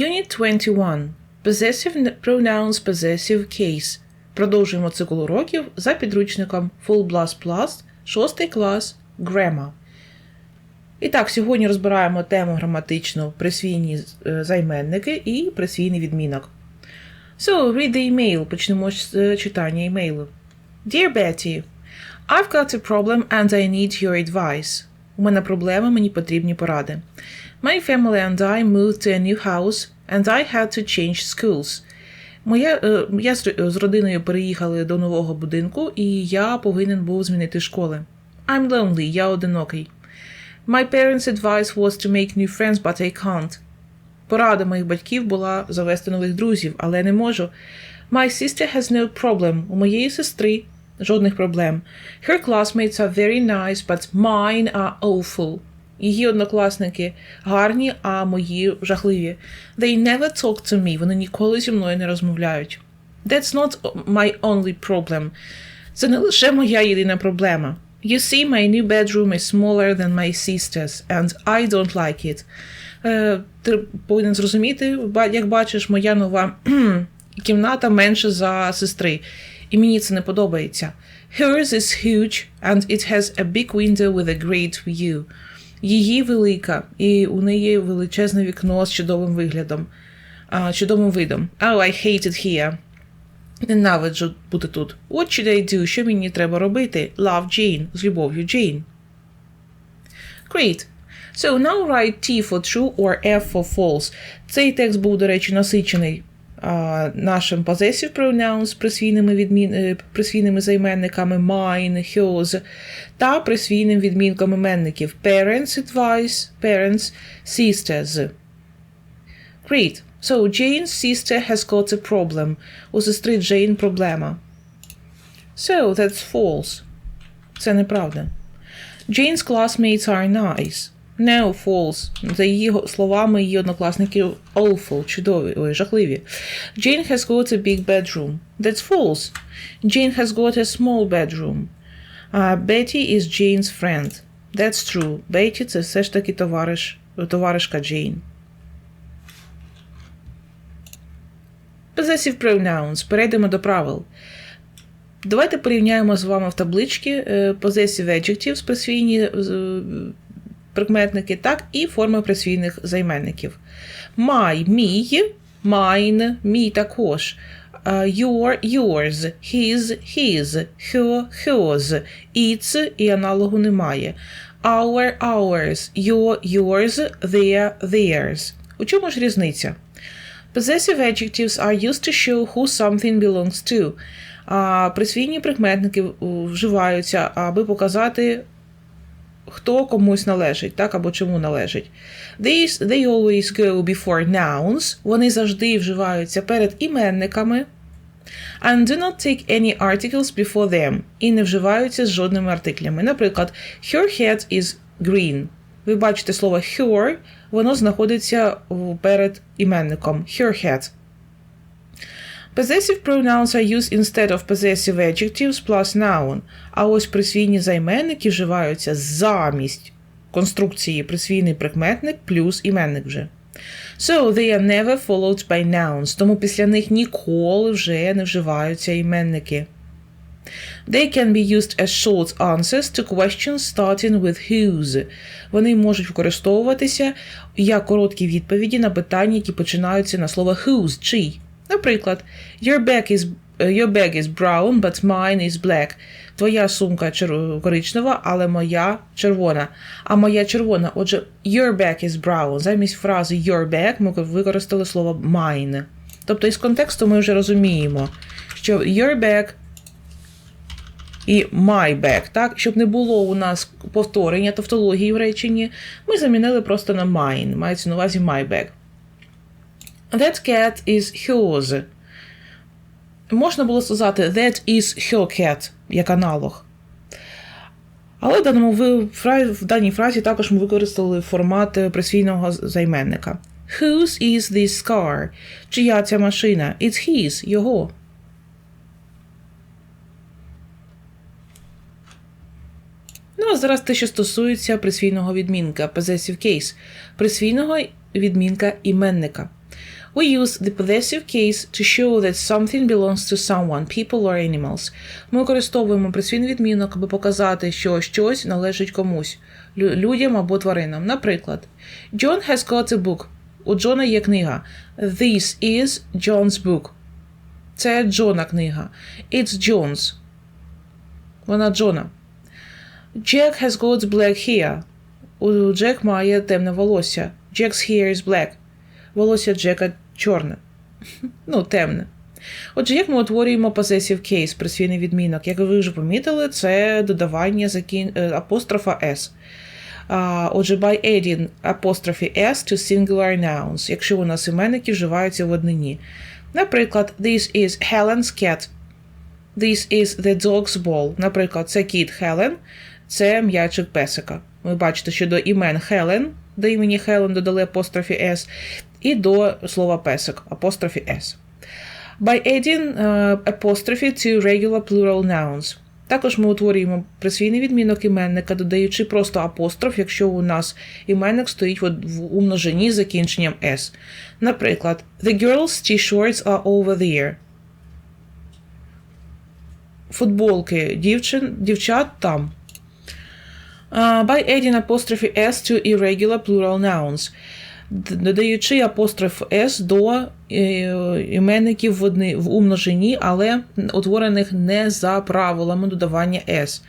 Unit 21. Possessive pronouns possessive case. Продовжуємо цикл уроків за підручником Full Blast Plus, 6 клас Grammar. І так, сьогодні розбираємо тему граматично присвійні е, займенники і присвійний відмінок. So, read the email. Почнемо з е, читання імейлу. Dear Betty, I've got a problem and I need your advice. У мене проблема, мені потрібні поради. My family and I moved to a new house and I had to change schools. Моя, е, я з, з родиною переїхали до нового будинку, і я повинен був змінити школи. I'm lonely, я одинокий. My parents' advice was to make new friends, but I can't. Порада моїх батьків була завести нових друзів, але не можу. My sister has no problem. У моєї сестри жодних проблем. Her classmates are very nice, but mine are awful. Її однокласники гарні, а мої жахливі. They never talk to me. Вони ніколи зі мною не розмовляють. That's not my only problem. Це не лише моя єдина проблема. You see, my new bedroom is smaller than my sister's, and I don't like it. Е, ти повинен зрозуміти, як бачиш, моя нова кімната менше за сестри, і мені це не подобається. Hers is huge, and it has a big window with a great view. Її велика, і у неї величезне вікно з чудовим виглядом, а, чудовим видом. Oh, I hate it here. Ненавиджу бути тут. What should I do? Що мені треба робити? Love Jane. З любов'ю Jane. Great. So now write T for true or F for false. Цей текст був, до речі, насичений нашим possessive pronouns присвійними, відмін... е, присвійними займенниками mine, hers та присвійним відмінком іменників parents advice, parents, sisters. Great. So Jane's sister has got a problem. У сестри Джейн проблема. So that's false. Це неправда. Jane's classmates are nice. No, false. За її словами, її однокласники awful, чудові, ой, жахливі. Jane has got a big bedroom. That's false. Jane has got a small bedroom. Uh, Betty is Jane's friend. That's true. Betty – це все ж таки товариш, товаришка Джейн. Possessive pronouns. Перейдемо до правил. Давайте порівняємо з вами в табличці е, possessive adjectives, присвійні е, прикметники, так, і форми присвійних займенників. My – мій, mine – мій також. А, Your – yours, his – his, her – hers, its і аналогу немає. Our – ours, your – yours, their – theirs. У чому ж різниця? Possessive adjectives are used to show who something belongs to. А присвійні прикметники вживаються, аби показати, хто комусь належить, так, або чому належить. These, they always go before nouns. Вони завжди вживаються перед іменниками. And do not take any articles before them. І не вживаються з жодними артиклями. Наприклад, her head is green. Ви бачите слово her, воно знаходиться перед іменником. Her head. Possessive pronouns are used instead of possessive adjectives plus noun. А ось присвійні займенники вживаються замість конструкції присвійний прикметник плюс іменник вже. So they are never followed by nouns, тому після них ніколи вже не вживаються іменники. They can be used as short answers to questions starting with whose. Вони можуть використовуватися як короткі відповіді на питання, які починаються на слово whose, чий. Наприклад, your bag is, your bag is brown, but mine is black. Твоя сумка коричнева, але моя червона. А моя червона. Отже, your bag is brown. Замість фрази your bag ми використали слово mine. Тобто із контексту ми вже розуміємо, що your bag і my bag, так? Щоб не було у нас повторення тавтології в реченні, ми замінили просто на mine. Мається на увазі my bag. That cat is hers. Можна було сказати that is her cat, як аналог. Але в, даному, в даній фразі також ми використали формат е, присвійного займенника. Whose is this car? Чия ця машина? It's his, його. Ну, а зараз те, що стосується присвійного відмінка, possessive case, присвійного відмінка іменника. We use the possessive case to show that something belongs to someone, people or animals. Ми використовуємо присвійний відмінок, аби показати, що щось належить комусь, людям або тваринам. Наприклад, John has got a book. У Джона є книга. This is John's book. Це Джона книга. It's John's. Вона Джона. Jack has got black hair. У Джек має темне волосся. Jack's hair is black. Волосся Джека чорне. Ну, темне. Отже, як ми утворюємо possessive case, присвійний відмінок? Як ви вже помітили, це додавання закін... е, апострофа S. Отже, by adding apostrophe S to singular nouns, якщо у нас іменники вживаються в однині. Наприклад, this is Helen's cat. This is the dog's ball. Наприклад, це кіт Хелен, це м'ячик песика. Ви бачите, що до імен Хелен, до імені Хелен додали апострофі S, і до слова песик апострофі S. By adding apostrophe to regular plural nouns. Також ми утворюємо присвійний відмінок іменника, додаючи просто апостроф, якщо у нас іменник стоїть в, в умноженні з закінченням S. Наприклад, The girls' t-shirts are over there. Футболки дівчин, дівчат там. Uh, by adding apostrophe S to irregular plural nouns. Додаючи апостроф S до е, іменників в, одни, умноженні, але утворених не за правилами додавання S.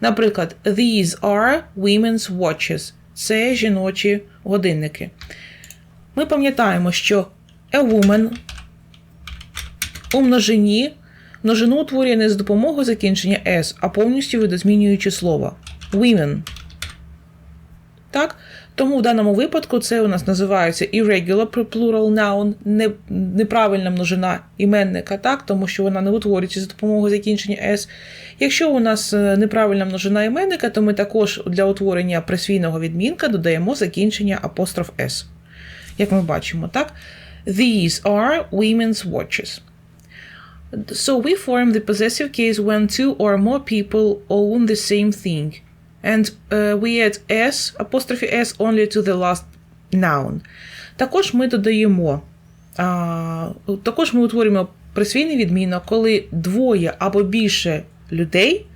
Наприклад, these are women's watches. Це жіночі годинники. Ми пам'ятаємо, що a woman у множині множину утворює не з допомогою закінчення S, а повністю видозмінюючи слово. Women. Так? Тому в даному випадку це у нас називається irregular plural noun, не, неправильна множина іменника, так? тому що вона не утворюється за допомогою закінчення S. Якщо у нас е, неправильна множина іменника, то ми також для утворення присвійного відмінка додаємо закінчення апостроф S. Як ми бачимо, так? These are women's watches. So we form the possessive case when two or more people own the same thing. And uh, we add s, apostrophe s only to the last noun. Також ми додаємо, також ми утворюємо присвійний відмінок, коли двоє або більше людей,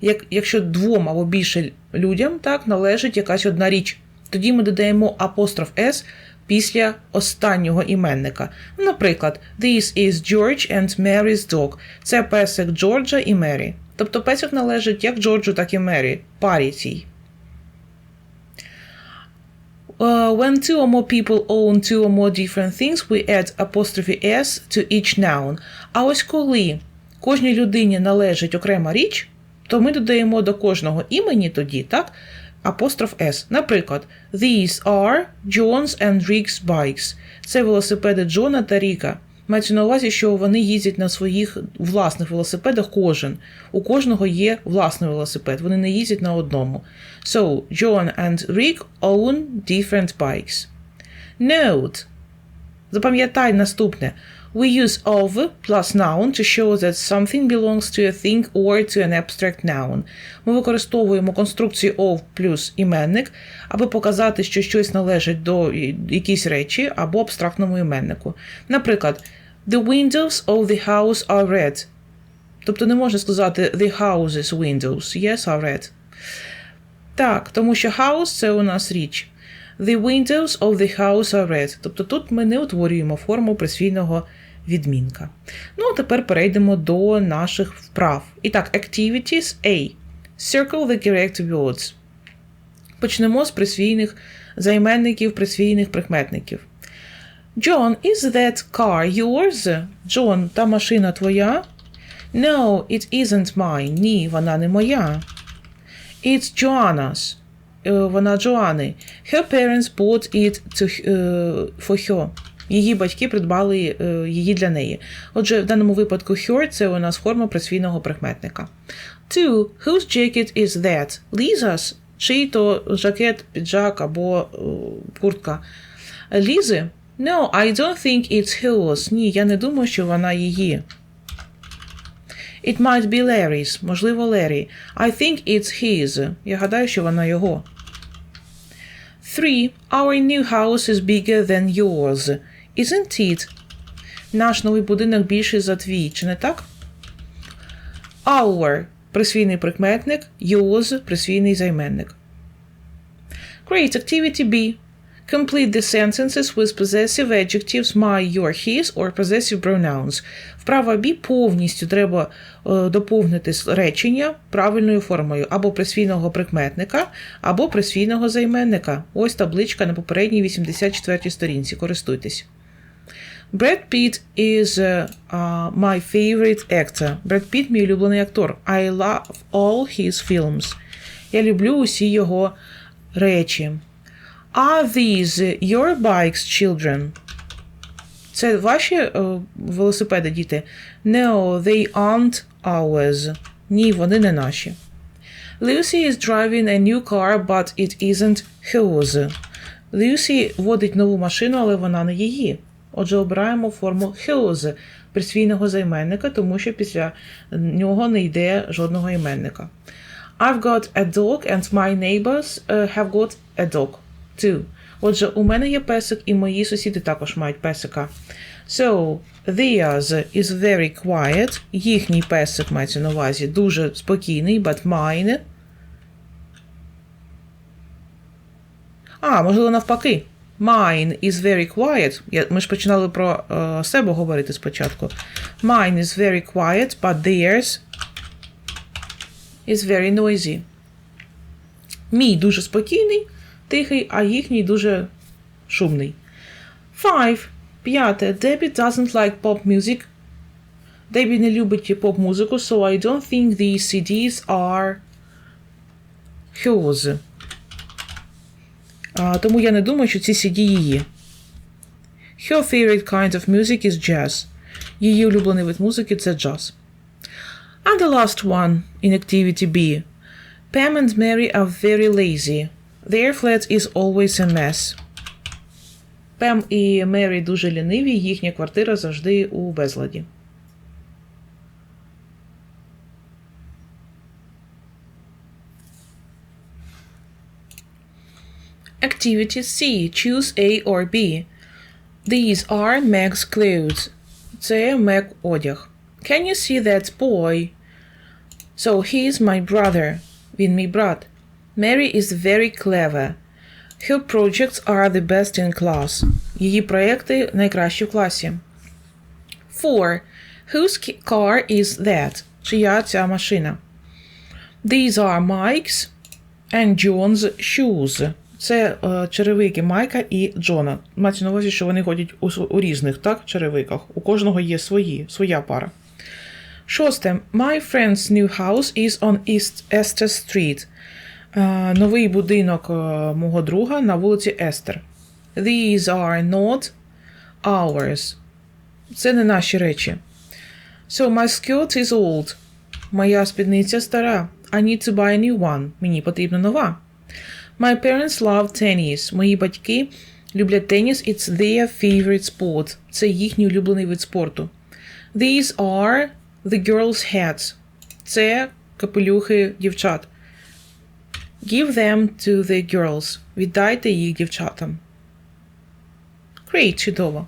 як, якщо двом або більше людям так, належить якась одна річ. Тоді ми додаємо апостроф s після останнього іменника. Наприклад, This is George and Mary's dog. Це песик Джорджа і Мері. Тобто песик належить як Джорджу, так і Мері, парі цій. Uh, when two or more people own two or more different things, we add apostrophe s to each noun. А ось коли кожній людині належить окрема річ, то ми додаємо до кожного імені тоді, так? Апостроф S. Наприклад, These are John's and Rick's bikes. Це велосипеди Джона та Ріка. Мається на увазі, що вони їздять на своїх власних велосипедах кожен. У кожного є власний велосипед, вони не їздять на одному. So, John and Rick own different bikes. Note. Запам'ятай наступне. We use of plus noun to show that something belongs to a thing or to an abstract noun. Ми використовуємо конструкцію of плюс іменник, аби показати, що щось належить до якійсь речі або абстрактному іменнику. Наприклад, The windows of the house are red. Тобто не можна сказати The house's windows. Yes, are red. Так, тому що house це у нас річ. The windows of the house are red. Тобто тут ми не утворюємо форму присвійного відмінка. Ну, а тепер перейдемо до наших вправ. І так, activities A. Circle the correct words. Почнемо з присвійних займенників, присвійних прикметників. John, is that car yours? Джон, та машина твоя? No, it isn't mine. Ні, вона не моя. It's Joanna's. Е, Вона Джоани. Her parents bought it to, е, for her. Її батьки придбали е, її для неї. Отже, в даному випадку her – це у нас форма присвійного прикметника. Two. Whose jacket is that? Lisa's? Чий то жакет, піджак або е, куртка. Лізи? No, I don't think it's hers. Ні, я не думаю, що вона її. It might be Larry's. Можливо, Лері. I think it's his. Я гадаю, що вона його. 3. Our new house is bigger than yours. Isn't it? Наш новий будинок більший за твій, чи не так? Our присвійний прикметник, yours присвійний займенник. Great activity B. Complete the sentences with possessive adjectives my, your, his or possessive pronouns. Вправа B повністю треба е, доповнити речення правильною формою або присвійного прикметника, або присвійного займенника. Ось табличка на попередній 84 сторінці. Користуйтесь. Brad Pitt is uh, my favorite actor. Бред Піт мій улюблений актор. I love all his films. Я люблю усі його речі. Are these your bikes, children? Це ваші е, велосипеди, діти? No, they aren't ours. Ні, вони не наші. Lucy is driving a new car, but it isn't hers. Люсі водить нову машину, але вона не її. Отже, обираємо форму hers присвійного займенника, тому що після нього не йде жодного іменника. I've got a dog and my neighbors uh, have got a dog too. Отже, у мене є песик, і мої сусіди також мають песика. So, theirs is very quiet. Їхній песик мається на увазі дуже спокійний, but mine. А, можливо, навпаки. Mine is very quiet. Ми ж починали про е, себе говорити спочатку. Mine is very quiet, but theirs is very noisy. Мій дуже спокійний, тихий, а їхній дуже шумний. Five. П'яте. Debbie doesn't like pop music. Дебі не любить поп-музику, so I don't think these CDs are hers. А, тому я не думаю, що ці CD її. Her favorite kind of music is jazz. Її улюблений вид музики це джаз. And the last one in activity B. Pam and Mary are very lazy. Their flat is always a mess. Пем і Мері дуже ліниві, їхня квартира завжди у безладі. Activity C. Choose A or B. These are Meg's clothes. Це Мег одяг. Can you see that boy? So he is my brother. Він мій брат. Mary is very clever. Her projects are the best in class. Її проекти найкращі в класі. 4. Whose car is that? Чия ця машина? These are Mike's and John's shoes. Це е, черевики Майка і Джона. Мається на увазі, що вони ходять у, у різних так, черевиках. У кожного є свої, своя пара. Шосте. My friend's new house is on East Esther Street. Е, новий будинок е, мого друга на вулиці Естер. These are not ours. Це не наші речі. So my skirt is old. Моя спідниця стара. I need to buy a new one. Мені потрібна нова. My parents love tennis. Мої батьки люблять теніс. It's their favorite sport. Це їхній улюблений вид спорту. These are the girls' hats. Це капелюхи дівчат. Give them to the girls. Віддайте їх дівчатам. Great, чудово.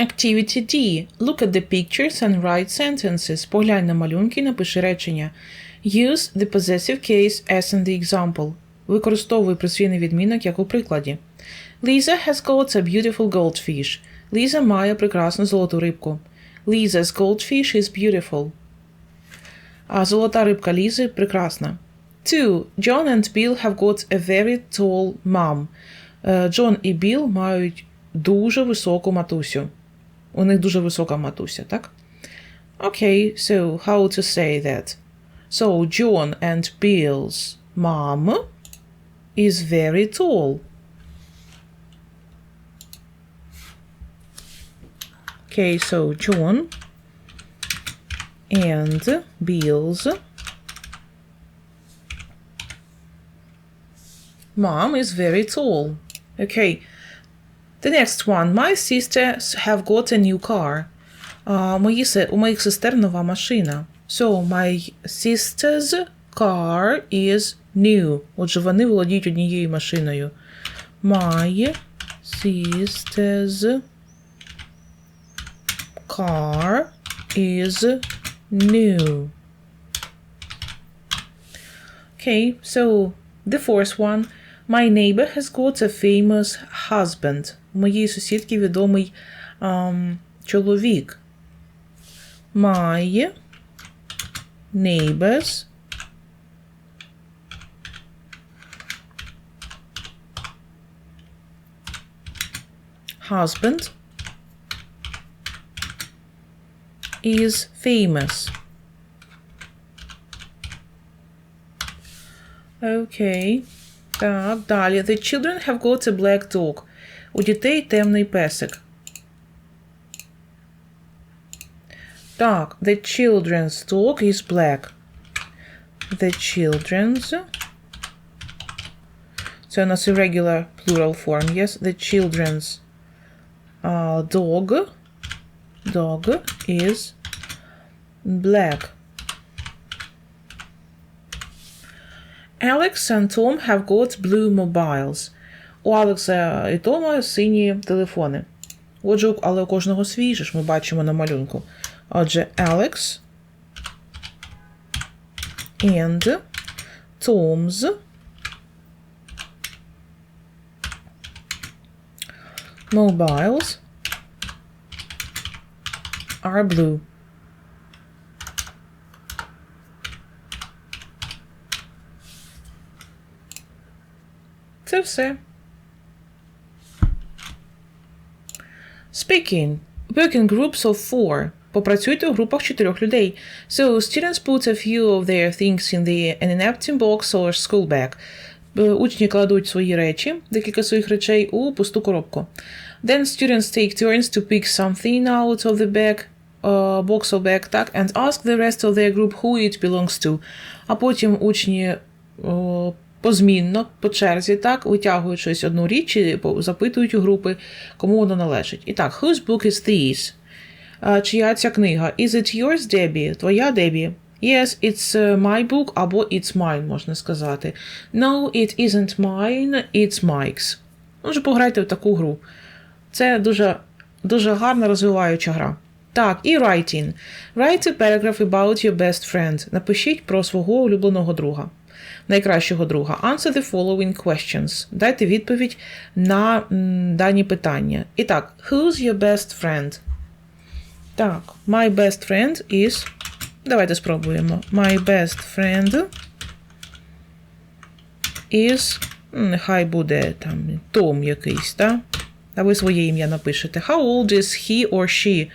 Activity D. Look at the pictures and write sentences. Поглянь на малюнки і напиши речення. Use the possessive case as in the example. Використовуй присвійний відмінок, як у прикладі. Lisa has got a beautiful goldfish. Ліза має прекрасну золоту рибку. Lisa's goldfish is beautiful. А золота рибка Лізи прекрасна. 2. John and Bill have got a very tall mom. Е, Джон і Біл мають дуже високу матусю. У них дуже висока матуся, так? Okay, so how to say that? So John and Bill's mom is very tall. Okay, so John and Bill's mom is very tall. Okay. The next one. My sisters have got a new car. А, мої, се- у моїх сестер нова машина. So, my sister's car is new. Отже, вони володіють однією машиною. My sister's car is new. Okay, so the fourth one. My neighbor has got a famous husband. У моєї сусідки відомий ам, чоловік. My neighbor's husband is famous. Окей. Так, далі. The children have got a black dog. У дітей темний песик. Так, the children's dog is black. The children's. Це у нас irregular plural form, yes? The children's uh, dog. Dog is black. Alex and Tom have got blue mobiles. У Алекса і Тома сині телефони. Отже, але у кожного свій же ж ми бачимо на малюнку. Отже, Alex and Tom's mobiles are blue. Це все. Speaking. Work in groups of four. Попрацюйте у групах чотирьох людей. So, students put a few of their things in the in an empty box or school bag. Е, Учні кладуть свої речі, декілька своїх речей у пусту коробку. Then students take turns to pick something out of the bag, uh, box or bag, так, and ask the rest of their group who it belongs to. А потім учні о, позмінно, по черзі, так, витягують щось одну річ і запитують у групи, кому воно належить. І так, whose book is this? Чия ця книга? Is it yours, Debbie? Твоя, Дебі? Yes, it's uh, my book або it's mine, можна сказати. No, it isn't mine, it's Mike's. Може, пограйте в таку гру. Це дуже, дуже гарна розвиваюча гра. Так, і writing. Write a paragraph about your best friend. Напишіть про свого улюбленого друга. Найкращого друга. Answer the following questions. Дайте відповідь на дані питання. І так, who's your best friend? Так, my best friend is. Давайте спробуємо. My best friend is. Нехай буде там Том якийсь, так? А ви своє ім'я напишете. How old is he or she?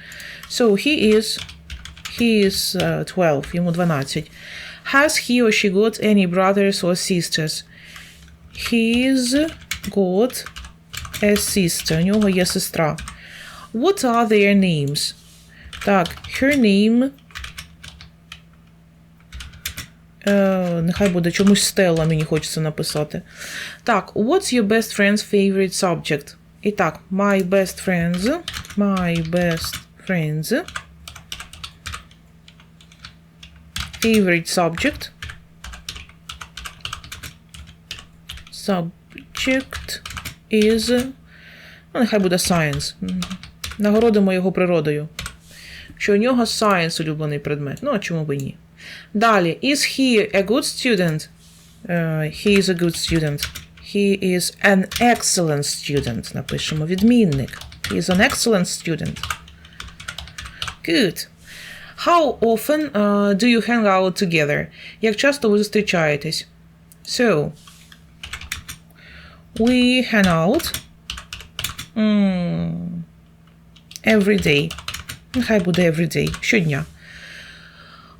So he is. He is uh, 12, йому 12. Has he or she got any brothers or sisters? He's got a sister. У нього є сестра. What are their names? Так, her name. Е, нехай буде чомусь Стелла, мені хочеться написати. Так, what's your best friend's favorite subject? І так, my best friends. My best friends. Favorite subject. Subject is. Ну, нехай буде science. Нагородимо його природою. Що у нього science улюблений предмет. Ну, а чому б і ні? Далі. Is he a good student? Uh, he is a good student. He is an excellent student. Напишемо відмінник. He is an excellent student. Good. How often uh, do you hang out together? Як часто ви зустрічаєтесь? So, we hang out mm, every day. Нехай буде every day. Щодня.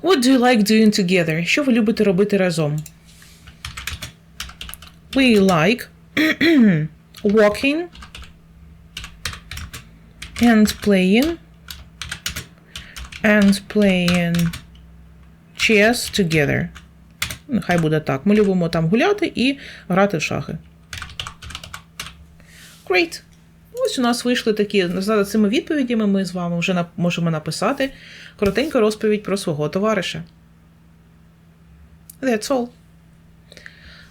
What do you like doing together? Що ви любите робити разом? We like walking and playing And playing chess together. Нехай буде так. Ми любимо там гуляти і грати в шахи. Great. Ось у нас вийшли такі, за цими відповідями ми з вами вже можемо написати коротеньку розповідь про свого товариша. That's all.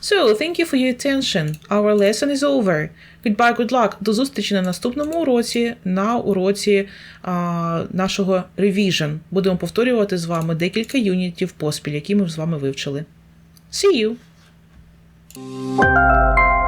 So, thank you for your attention. Our lesson is over. Goodbye, good luck. До зустрічі на наступному уроці, на уроці а, нашого revision. Будемо повторювати з вами декілька юнітів поспіль, які ми з вами вивчили. See you!